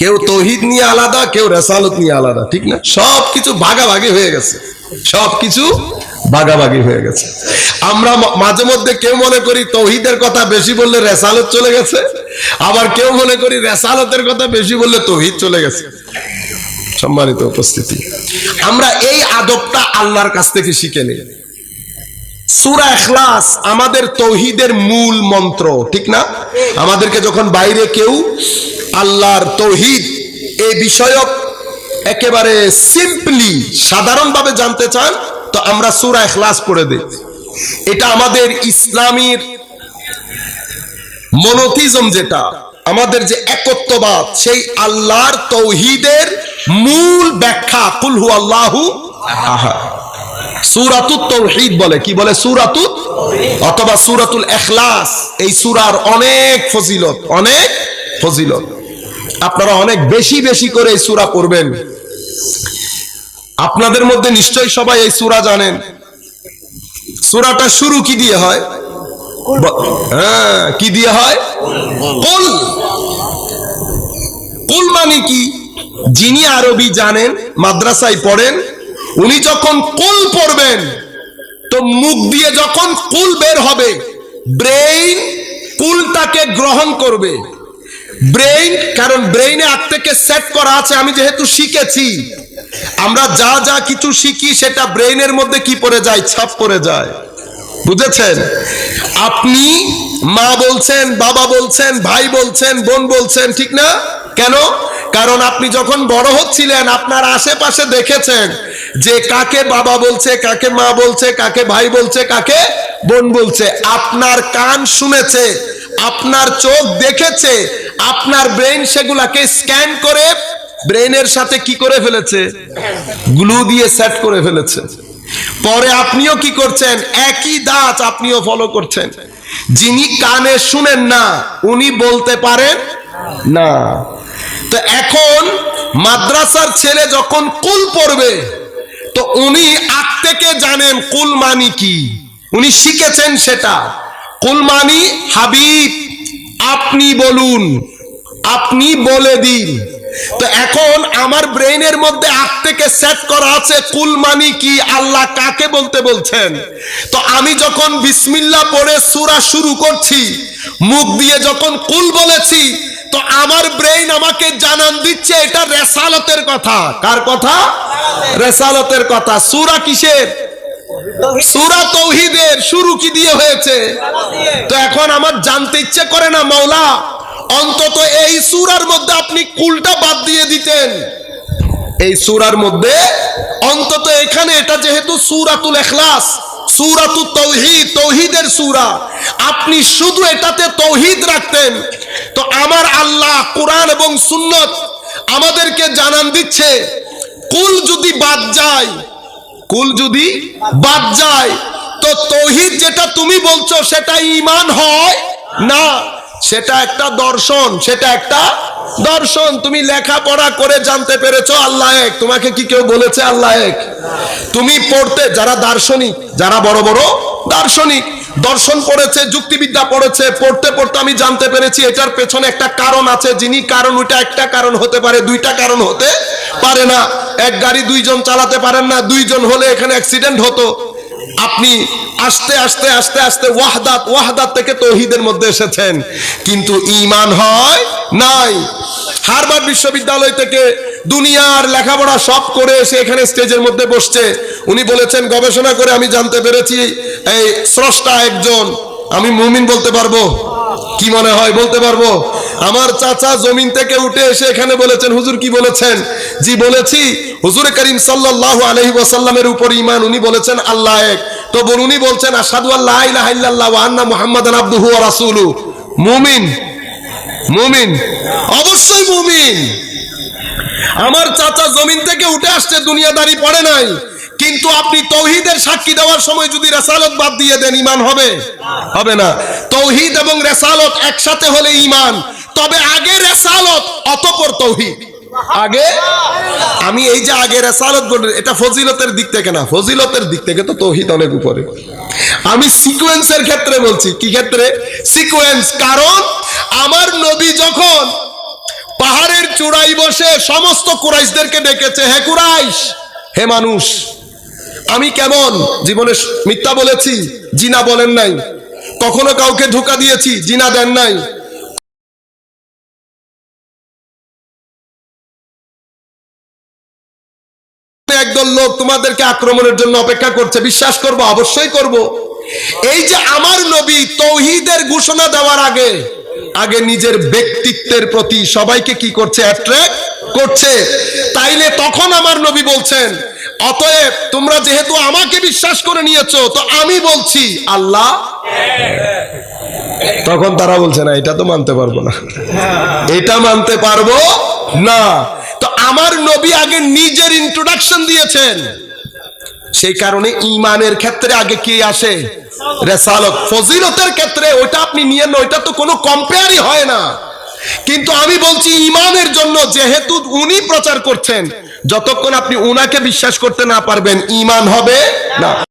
কেউ তৌহিদ নিয়ে আলাদা, কেউ রেসালত নিয়ে আলাদা, ঠিক না? সব কিছু ভাগাভাগি হয়ে গেছে। সব কিছু ভাগাভাগি হয়ে গেছে। আমরা মাঝে মধ্যে কেউ মনে করি তহিদের কথা বেশি বললে রেসালত চলে গেছে, আবার কেউ মনে করি রেসালতের কথা বেশি বললে তৌহিদ চলে গেছে। সম্মানিত উপস্থিতি। আমরা এই আদবটা আল্লাহর কাছ থেকে শিখে নিই। সুরা এখলাস আমাদের তৌহিদের মূল মন্ত্র, ঠিক না? আমাদেরকে যখন বাইরে কেউ আল্লাহর তৌহিদ। এই বিষয়ক একেবারে সিম্পলি সাধারণভাবে জানতে চান, তো আমরা সুরা এখলাস পড়ে দিই। এটা আমাদের ইসলামীর মনোথিজম যেটা, আমাদের যে একত্ববাদ, সেই আল্লাহর তৌহিদের মূল ব্যাখ্যা কুলহু আল্লাহু সুরাতুত তৌহিদ বলে, কি বলে সুরাতুত? অথবা সুরাতুল এখলাস এই সুরার অনেক ফজিলত অনেক ফজিলত। আপনারা অনেক বেশি বেশি করে এই সুরা পড়বেন। আপনাদের মধ্যে নিশ্চয়ই সবাই এই সুরা জানেন। সুরাটা শুরু কি দিয়ে হয়? হ্যাঁ কি দিয়ে হয়? কুল। কুল মানে কি? যিনি আরবি জানেন, মাদ্রাসায় পড়েন, উনি যখন কুল পড়বেন, তো মুখ দিয়ে যখন কুল বের হবে, ব্রেইন কুলটাকে গ্রহণ করবে। ব্রেইন কারণ ব্রেইনে আগ থেকে সেট করা আছে, আমি যেহেতু শিখেছি। আমরা যা যা কিছু শিখি, সেটা ব্রেইনের মধ্যে কি পড়ে যায়? ছাপ পড়ে যায়। বুঝেছেন? আপনি মা বলছেন, বাবা বলছেন, ভাই বলছেন, বোন বলছেন, ঠিক না? কেন? কারণ আপনি যখন বড় হচ্ছিলেন, আপনার আশেপাশে দেখেছেন যে কাকে বাবা বলছে, কাকে মা বলছে, কাকে ভাই বলছে, কাকে বোন বলছে। আপনার কান শুনেছে। আপনার চোখ দেখেছে, আপনার ব্রেন সেগুলাকে স্ক্যান করে ব্রেনের সাথে কি করে ফেলেছে? গ্লু দিয়ে সেট করে ফেলেছে। পরে আপনিও কি করছেন? একই দাঁত আপনিও ফলো করছেন। যিনি কানে শুনেন না, উনি বলতে পারেন না। তো এখন মাদ্রাসার ছেলে যখন কুল পড়বে, তো উনি আগ থেকে জানেন কুল মানি কি। উনি শিখেছেন সেটা। কুল মানি হাবিব, আপনি বলুন, আপনি বলে দিন। তো এখন আমার ব্রেইনের মধ্যে আগ থেকে সেট করা আছে কুল মানি কি, আল্লাহ কাকে বলতে বলছেন? তো আমি যখন বিসমিল্লাহ পড়ে সুরা শুরু করছি, মুখ দিয়ে যখন কুল বলেছি, তো আমার ব্রেইন আমাকে জানান দিচ্ছে, এটা রেসালতের কথা। কার কথা? রেসালতের কথা। সুরা কিসের? সূরা তৌহিদের শুরু কি দিয়ে হয়েছে? তো এখন আমার জানতে ইচ্ছে করে না, মাওলা। অন্তত এই সূরার মধ্যে আপনি কুলটা বাদ দিয়ে দিতেন। এই সূরার মধ্যে অন্তত এখানে এটা যেহেতু সূরাতুল ইখলাস সূরাতুত তৌহিদ, তৌহিদের সূরা। আপনি শুধু এটাতে তৌহিদ রাখতেন। তো আমার আল্লাহ কোরআন এবং সুন্নত আমাদেরকে জানান দিচ্ছে, কুল যদি বাদ যায় কুল যদি বাদ যায়, তো তহিদ যেটা তুমি বলছো সেটা ইমান হয়? না, সেটা একটা দর্শন, সেটা একটা দর্শন। তুমি লেখাপড়া করে জানতে পেরেছ আল্লাহ এক। তোমাকে কি কেউ বলেছে আল্লাহ এক? তুমি পড়তে, যারা দার্শনিক, যারা বড় বড় দার্শনিক দর্শন পড়েছে যুক্তিবিদ্যা পড়েছে, পড়তে পড়তে আমি জানতে পেরেছি এটার পেছনে একটা কারণ আছে, যিনি কারণ, ওইটা একটা কারণ হতে পারে, দুইটা কারণ হতে পারে না। এক গাড়ি দুইজন চালাতে পারেন না, দুইজন হলে এখানে অ্যাক্সিডেন্ট হতো। আপনি আস্তে আস্তে আস্তে আস্তে ওয়াহদাত ওয়াহদাত থেকে তৌহিদের মধ্যে এসেছেন। কিন্তু ঈমান হয় নাই। হারবার্ড বিশ্ববিদ্যালয় থেকে দুনিয়ার লেখাপড়া সব করে এসে এখানে স্টেজের মধ্যে বসছে। উনি বলেছেন, গবেষণা করে আমি জানতে পেরেছি এই স্রষ্টা একজন, আমি মুমিন বলতে পারব? কি মনে হয় বলতে পারব? আমার চাচা জমিন থেকে উঠে এসে এখানে বলেছেন, হুজুর কি বলেছেন? জি, বলেছি। হুজুর করিম সাল্লাল্লাহু আলাইহি ওয়াসাল্লামের উপর ঈমান, উনি বলেছেন, আল্লাহ এক। তো উনি বলছেন, আশহাদু আল্লা ইলাহা ইল্লাল্লাহ ওয়া আন্না মুহাম্মাদান আবদুহু ওয়া রাসূলুহু মুমিন। মুমিন। অবশ্যই মুমিন। আমার চাচা জমিন থেকে উঠে আসছে, দুনিয়াদারি পড়ে নাই। কিন্তু আপনি তৌহিদের সাক্ষী দেওয়ার সময় যদি রেসালত বাদ দিয়ে দেন ইমান হবে? হবে না। তৌহিদ এবং রেসালত একসাথে হলে ইমান তবে আগে রেসালত, অতপর তৌহিদ। আগে? আমি এই যে আগে রেসালত বলি এটা ফজিলতের দিক থেকে না। ফজিলতের দিক থেকে তো তৌহিদ অনেক উপরে। আমি সিকোয়েন্সের ক্ষেত্রে বলছি, কি ক্ষেত্রে? সিকোয়েন্স, কারণ আমার নবী যখন পাহাড়ের চূড়াই বসে সমস্ত কুরাইশদেরকে ডেকেছে, হে কুরাইশ, হে মানুষ আমি কেমন? জীবনে মিথ্যা বলেছি, জিনা বলেন নাই। কখনো কাউকে ধোকা দিয়েছি, জিনা দেন নাই। একদল লোক তোমাদেরকে আক্রমণের জন্য অপেক্ষা করছে, বিশ্বাস করব? অবশ্যই করব। এই যে আমার নবী তৌহিদের ঘোষণা দেওয়ার আগে আগে নিজের ব্যক্তিত্বের প্রতি সবাইকে কি করছে? অ্যাট্রাক্ট করছে। তাইলে তখন আমার নবী বলছেন অতএব তোমরা যেহেতু আমাকে বিশ্বাস করে নিয়েছো, তো আমি বলছি, আল্লাহ। তখন তারা বলছে, না, এটা তো মানতে পারব না। এটা মানতে পারব না। তো আমার নবী আগে নিজের ইন্ট্রোডাকশন দিয়েছেন। সেই কারণে ইমানের ক্ষেত্রে আগে কে আসে? রেসালত। ফজিলতের ক্ষেত্রে ওইটা আপনি নিয়েন না, ওইটা তো কোনো কম্পেয়ারই হয় না। কিন্তু আমি বলছি, ইমানের জন্য যেহেতু উনি প্রচার করছেন যতক্ষণ আপনি উনাকে বিশ্বাস করতে না পারবেন ইমান হবে না।